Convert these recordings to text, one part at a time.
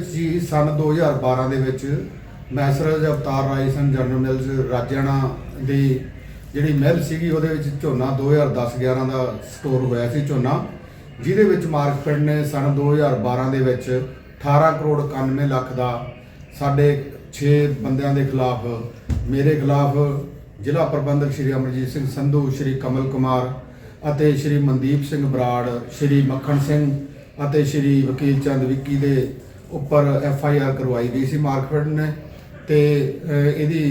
ਵਿੱਚ ਜੀ ਸਨ 2012 ਦੇ ਵਿੱਚ ਮੈਸਰਜ ਅਵਤਾਰ ਰਾਈਸਨ ਜਨਰਲ ਮਿਲਸ ਰਾਜਿਆਣਾ ਦੀ ਜਿਹੜੀ ਮਿਲ ਸੀਗੀ, ਉਹਦੇ ਵਿੱਚ ਝੋਨਾ 2010-11 ਦਾ ਸਟੋਰ ਹੋਇਆ ਸੀ ਝੋਨਾ, ਜਿਹਦੇ ਵਿੱਚ ਮਾਰਕਫੈਡ ਨੇ ਸਨ 2012 ਦੇ ਵਿੱਚ 18 ਕਰੋੜ 91 ਲੱਖ ਦਾ ਸਾਡੇ 6 ਬੰਦਿਆਂ ਦੇ ਖਿਲਾਫ, ਮੇਰੇ ਖਿਲਾਫ ਜ਼ਿਲ੍ਹਾ ਪ੍ਰਬੰਧਕ ਸ਼੍ਰੀ ਅਮਰਜੀਤ ਸਿੰਘ ਸੰਧੂ, ਸ਼੍ਰੀ ਕਮਲ ਕੁਮਾਰ ਅਤੇ ਸ਼੍ਰੀ ਮਨਦੀਪ ਸਿੰਘ ਬਰਾੜ, ਸ਼੍ਰੀ ਮੱਖਣ ਸਿੰਘ ਅਤੇ ਸ਼੍ਰੀ ਵਕੀਲ ਚੰਦ ਵਿੱਕੀ ਦੇ ਉੱਪਰ ਐਫ ਆਈ ਆਰ ਕਰਵਾਈ ਗਈ ਸੀ ਮਾਰਕਫੈਡ ਨੇ ਤੇ ਇਹਦੀ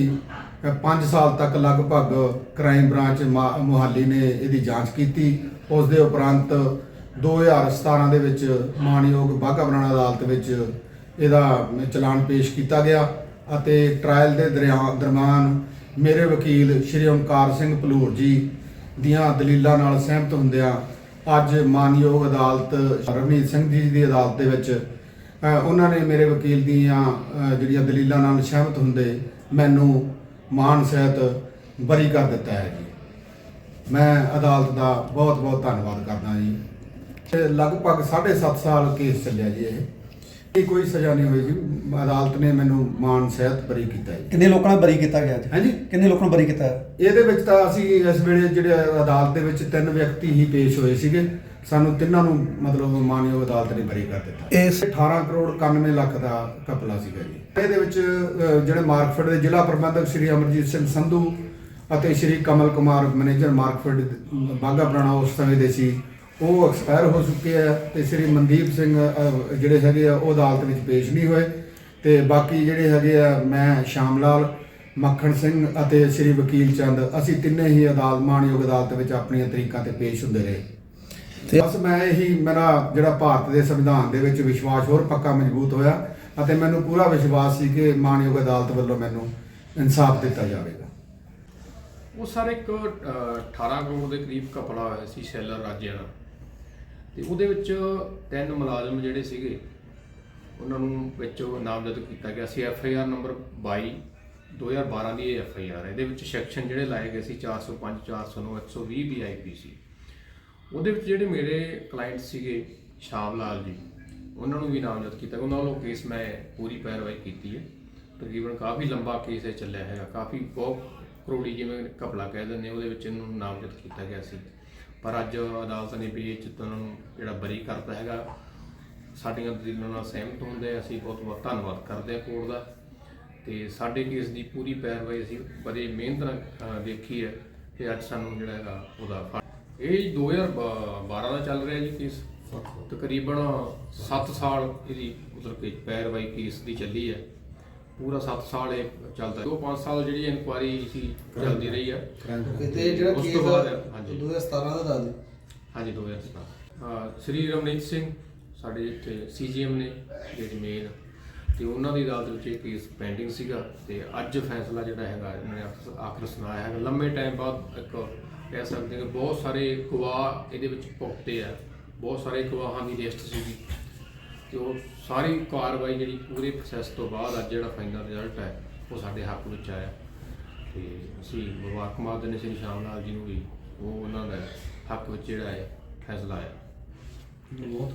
5 ਸਾਲ ਤੱਕ ਲਗਭਗ ਕ੍ਰਾਈਮ ਬ੍ਰਾਂਚ ਮਾ- ਮੁਹਾਲੀ ਨੇ ਇਹਦੀ ਜਾਂਚ ਕੀਤੀ। ਉਸ ਦੇ ਉਪਰੰਤ 2017 ਦੇ ਵਿੱਚ ਮਾਨਯੋਗ ਬਾਘਾ ਬਰਾਣਾ ਅਦਾਲਤ ਵਿੱਚ ਇਹਦਾ ਚਲਾਨ ਪੇਸ਼ ਕੀਤਾ ਗਿਆ ਅਤੇ ਟ੍ਰਾਇਲ ਦੇ ਦਰਿਆ- ਦਰਮਿਆਨ ਮੇਰੇ ਵਕੀਲ ਸ਼੍ਰੀ ਓਮਕਾਰ ਸਿੰਘ ਭਲੂਰ ਜੀ ਦੀਆਂ ਦਲੀਲਾਂ ਨਾਲ ਸਹਿਮਤ ਹੁੰਦਿਆਂ ਅੱਜ ਮਾਨਯੋਗ ਅਦਾਲਤ ਰਵਨੀਤ ਸਿੰਘ ਜੀ ਦੀ ਅਦਾਲਤ ਦੇ ਵਿੱਚ ਉਹਨਾਂ ਨੇ ਮੇਰੇ ਵਕੀਲ ਦੀਆਂ ਜਿਹੜੀਆਂ ਦਲੀਲਾਂ ਨਾਲ ਸਹਿਮਤ ਹੁੰਦੇ, ਮੈਨੂੰ ਮਾਨ ਸਹਿਤ ਬਰੀ ਕਰ ਦਿੱਤਾ ਹੈ ਜੀ। ਮੈਂ ਅਦਾਲਤ ਦਾ ਬਹੁਤ ਬਹੁਤ ਧੰਨਵਾਦ ਕਰਦਾ ਜੀ। ਤੇ ਲਗਭਗ 7.5 ਸਾਲ ਕੇਸ ਚੱਲਿਆ ਜੀ ਇਹ। ਇਹ ਕੋਈ ਸਜ਼ਾ ਨਹੀਂ ਹੋਈ ਜੀ। ਅਦਾਲਤ ਨੇ ਮੈਨੂੰ ਮਾਨ ਸਹਿਤ ਬਰੀ ਕੀਤਾ ਜੀ। ਕਿੰਨੇ ਲੋਕਾਂ ਨੂੰ ਬਰੀ ਕੀਤਾ ਗਿਆ ਜੀ? ਹਾਂਜੀ। ਕਿੰਨੇ ਲੋਕਾਂ ਨੂੰ ਬਰੀ ਕੀਤਾ? ਇਹਦੇ ਵਿੱਚ ਤਾਂ ਅਸੀਂ ਇਸ ਵੇਲੇ ਜਿਹੜੇ ਅਦਾਲਤ ਦੇ ਵਿੱਚ ਤਿੰਨ ਵਿਅਕਤੀ ਹੀ ਪੇਸ਼ ਹੋਏ ਸੀਗੇ। ਸਾਨੂੰ ਤਿੰਨਾਂ ਨੂੰ ਮਤਲਬ ਮਾਨਯੋਗ ਅਦਾਲਤ ਨੇ ਬਰੀ ਕਰ ਦਿੱਤਾ। ਇਸ 18 ਕਰੋੜ 91 ਲੱਖ ਦਾ ਕਪਲਾ ਸੀਗਾ ਜੀ। ਇਹਦੇ ਵਿੱਚ ਜਿਹੜੇ ਮਾਰਕਫੈਡ ਦੇ ਜ਼ਿਲ੍ਹਾ ਪ੍ਰਬੰਧਕ ਸ਼੍ਰੀ ਅਮਰਜੀਤ ਸਿੰਘ ਸੰਧੂ ਅਤੇ ਸ਼੍ਰੀ ਕਮਲ ਕੁਮਾਰ ਮੈਨੇਜਰ ਮਾਰਕਫੈਡ ਬਾਗਾ ਪੁਰਾਣਾ ਉਸ ਸਮੇਂ ਦੇ ਸੀ। ਉਹ ਐਕਸਪਾਇਰ ਹੋ ਚੁੱਕੇ ਆ ਤੇ ਸ਼੍ਰੀ ਮਨਦੀਪ ਸਿੰਘ ਅਹ, ਜਿਹੜੇ ਹੈਗੇ ਆ ਉਹ ਅਦਾਲਤ ਵਿੱਚ ਪੇਸ਼ ਨਹੀਂ ਹੋਏ। ਤੇ ਬਾਕੀ ਜਿਹੜੇ ਹੈਗੇ ਆ ਮੈਂ ਸ਼ਾਮ ਲਾਲ ਮੱਖਣ ਸਿੰਘ ਅਤੇ ਸ਼੍ਰੀ ਵਕੀਲ ਚੰਦ ਅਸੀਂ ਤਿੰਨੇ ਹੀ ਅਦਾਲਤ ਮਾਨਯੋਗ ਅਦਾਲਤ ਵਿੱਚ ਆਪਣੀਆਂ ਤਰੀਕਾਂ ਤੇ ਪੇਸ਼ ਹੁੰਦੇ ਰਹੇ। ਤੇ- ਬਸ ਮੈਂ ਇਹੀ ਮੇਰਾ ਜਿਹੜਾ ਭਾਰਤ ਦੇ ਸੰਵਿਧਾਨ ਦੇ ਵਿੱਚ ਵਿਸ਼ਵਾਸ ਹੋਰ ਪੱਕਾ ਮਜ਼ਬੂਤ ਹੋਇਆ ਅਤੇ ਮੈਨੂੰ ਪੂਰਾ ਵਿਸ਼ਵਾਸ ਸੀ ਕਿ ਮਾਨਯੋਗ ਅਦਾਲਤ ਵੱਲੋਂ ਮੈਨੂੰ ਇਨਸਾਫ ਦਿੱਤਾ ਜਾਵੇਗਾ। ਉਹ ਸਰ ਇੱਕ ਅਹ, 18 ਕਰੋੜ ਦੇ ਕਰੀਬ ਕਪੜਾ ਹੋਇਆ ਸੀ ਸ਼ੈਲਰ ਰਾਜਿਆਣਾ ਤੇ ਉਹਦੇ ਵਿੱਚ ਤਿੰਨ ਮੁਲਾਜ਼ਮ ਜਿਹੜੇ ਸੀਗੇ, ਉਹਨਾਂ ਨੂੰ ਵਿੱਚੋਂ ਨਾਮਜ਼ਦ ਕੀਤਾ ਗਿਆ ਸੀ, ਐਫ ਆਈ ਆਰ ਨੰਬਰ 22 2012 ਦੀ ਐਫ ਆਈ ਆਰ ਇਹਦੇ ਵਿੱਚ ਸੈਕਸ਼ਨ ਜਿਹੜੇ ਲਾਏ ਗਏ ਸੀ 405 409 120 ਵੀ ਆਈਪੀਸੀ ਉਹਦੇ ਵਿੱਚ ਜਿਹੜੇ ਮੇਰੇ ਕਲਾਇੰਟ ਸੀਗੇ, ਸ਼ਾਮ ਲਾਲ ਜੀ, ਉਹਨਾਂ ਨੂੰ ਵੀ ਨਾਮਜ਼ਦ ਕੀਤਾ ਉਹਨਾਂ ਵੱਲੋਂ ਕੇਸ ਮੈਂ ਪੂਰੀ ਪੈਰਵਾਈ ਕੀਤੀ ਹੈ। ਤਕਰੀਬਨ ਕਾਫੀ ਲੰਬਾ ਕੇਸ ਇਹ ਚੱਲਿਆ ਹੈਗਾ। ਕਾਫੀ ਬਹੁਤ ਕਰੋੜੀ ਜਿਵੇਂ ਘਪਲਾ ਕਹਿ ਦਿੰਦੇ ਉਹਦੇ ਵਿੱਚ ਇਹਨੂੰ ਨਾਮਜ਼ਦ ਕੀਤਾ ਗਿਆ ਸੀ। ਪਰ ਅੱਜ ਅਦਾਲਤ ਨੇ ਵੀ ਇਹ 'ਚ ਤਾਂ ਉਹਨਾਂ ਨੂੰ ਜਿਹੜਾ ਬਰੀ ਕਰਤਾ ਹੈਗਾ ਸਾਡੀਆਂ ਦਲੀਲਾਂ ਨਾਲ ਸਹਿਮਤ ਹੁੰਦੇ। ਅਸੀਂ ਬਹੁਤ ਬਹੁਤ ਧੰਨਵਾਦ ਕਰਦੇ ਹਾਂ ਕੋਰਟ ਦਾ। ਤੇ ਸਾਡੇ ਕੇਸ ਦੀ ਪੂਰੀ ਪੈਰਵਾਈ ਅਸੀਂ ਬੜੇ ਮਿਹਨਤ ਨਾਲ ਦੇਖੀ ਹੈ ਤੇ ਅੱਜ ਸਾਨੂੰ ਜਿਹੜਾ ਹੈਗਾ ਉਹਦਾ ਇਹ 2012 ਦਾ ਚੱਲ ਰਿਹਾ ਜੀ ਕੇਸ। ਤਕਰੀਬਨ 7 ਸਾਲ ਇਹਦੀ ਮਤਲਬ ਕਿ ਪੈਰਵਾਈ ਕੇਸ ਦੀ ਚੱਲੀ ਹੈ। ਪੂਰਾ 7 ਸਾਲ ਇਹ ਚੱਲਦਾ। ਹੈ 5 ਸਾਲ ਜਿਹੜੀ ਇਨਕੁਆਰੀ ਸੀ ਚੱਲਦੀ ਰਹੀ ਹੈ ਤੇ ਜਿਹੜਾ ਉਸ ਕੇਸ ਤੋਂ ਬਾਅਦ, ਹਾਂਜੀ। 2017 ਦਾ ਦੱਸ ਦਿਓ ਹਾਂਜੀ 2017 ਅਹ ਸ੍ਰੀ ਰਮਨੀਤ ਸਿੰਘ ਸਾਡੇ ਇੱਥੇ ਸੀਜੀਐਮ ਨੇ ਜਿਹੜੇ ਮੇਨ ਤੇ ਉਹਨਾਂ ਦੀ ਅਦਾਲਤ ਵਿੱਚ ਇਹ ਕੇਸ ਪੈਂਡਿੰਗ ਸੀਗਾ। ਤੇ ਅੱਜ ਫੈਸਲਾ ਜਿਹੜਾ ਹੈਗਾ ਇਹਨਾਂ ਆਖਰ- ਸੁਣਾਇਆ ਹੈਗਾ। ਲੰਮੇ ਟਾਈਮ ਬਾਅਦ ਇੱਕ ਕਹਿ ਸਕਦੇ ਹਾਂ ਕਿ ਬਹੁਤ ਸਾਰੇ ਗਵਾਹ ਇਹਦੇ ਵਿੱਚ ਭੁਗਤੇ ਆ। ਬਹੁਤ ਸਾਰੇ ਗਵਾਹਾਂ ਦੀ ਲਿਸਟ ਸੀਗੀ। ਤੇ ਉਹ ਸਾਰੀ ਕਾਰਵਾਈ ਜਿਹੜੀ ਪੂਰੇ ਪ੍ਰੋਸੈਸ ਤੋਂ ਬਾਅਦ ਅੱਜ ਜਿਹੜਾ ਫਾਈਨਲ ਰਿਜ਼ਲਟ ਹੈ, ਉਹ ਸਾਡੇ ਹੱਕ ਵਿੱਚ ਆਇਆ। ਤੇ ਅਸੀਂ ਮੁਬਾਰਕਬਾਦ ਦਿੰਦੇ ਸ਼੍ਰੀ ਸ਼ਾਮ ਲਾਲ ਜੀ ਨੂੰ ਵੀ, ਉਹ ਉਹਨਾਂ ਦਾ ਹੱਕ ਵਿੱਚ ਜਿਹੜਾ ਹੈ, ਫੈਸਲਾ ਆਇਆ। ਬਹੁਤ